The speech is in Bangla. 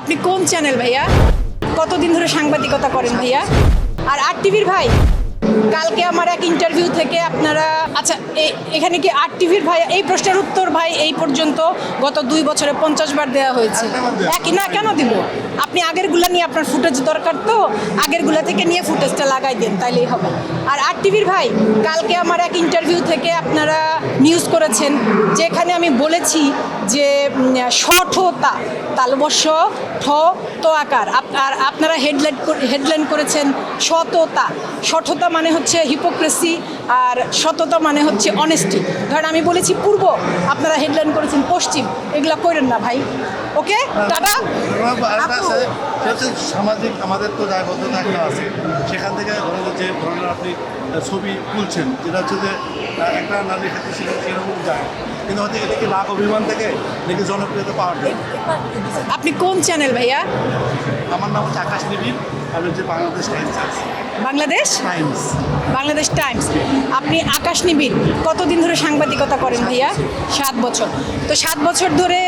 আপনি কোন চ্যানেল ভাইয়া? কতদিন ধরে সাংবাদিকতা করেন ভাইয়া? আর আর টিভির ভাই, কালকে আমার এক ইন্টারভিউ থেকে আপনারা আচ্ছা এখানে কি আর টিভির ভাই, এই প্রশ্নের উত্তর ভাই এই পর্যন্ত গত দুই বছরে পঞ্চাশ বার দেওয়া হয়েছে। একই না, কেন দিব? আপনি আগেরগুলা নিয়ে আপনার ফুটেজ দরকার তো, আগেরগুলা থেকে নিয়ে ফুটেজটা লাগাই দেন, তাইলেই হবে। আর আর টিভির ভাই, কালকে আমার এক ইন্টারভিউ থেকে আপনারা নিউজ করেছেন যেখানে আমি বলেছি যে সঠতা তালবস্য ঠ তো আকার। আর আপনারা হেডলাইন হেডলাইন করেছেন সততা সঠতা মানে হচ্ছে হিপোক্রেসি আর সততা মানে হচ্ছে অনেস্টি ধরেন আমি বলেছি পূর্ব আপনারা হেডলাইন করেছেন পশ্চিম এগুলা করেন না ভাই। ওকে? টাটা। আছে সেটা হচ্ছে সামাজিক আমাদের তো দায়বদ্ধতা একটা আছে। সেখান থেকে ধরেন যে ধরনের আপনি ছবি তুলছেন যেটা হচ্ছে যে একটা নারীর ক্ষেত্রে সেরকম যায়। কিন্তু হয়তো এটা কি অভিমান থেকে নাকি জনপ্রিয়তা পাওয়ার জন্য? আপনি কোন চ্যানেল ভাইয়া? আমার নাম হচ্ছে আকাশ নিবিড় আমি হচ্ছে বাংলাদেশ টাইমস আছে। বাংলাদেশ? টাইমস। বাংলাদেশ টাইমস। আপনি আকাশ নিবিড় কতদিন ধরে সাংবাদিকতা করেন ভাইয়া? সাত বছর। তো সাত বছর ধরে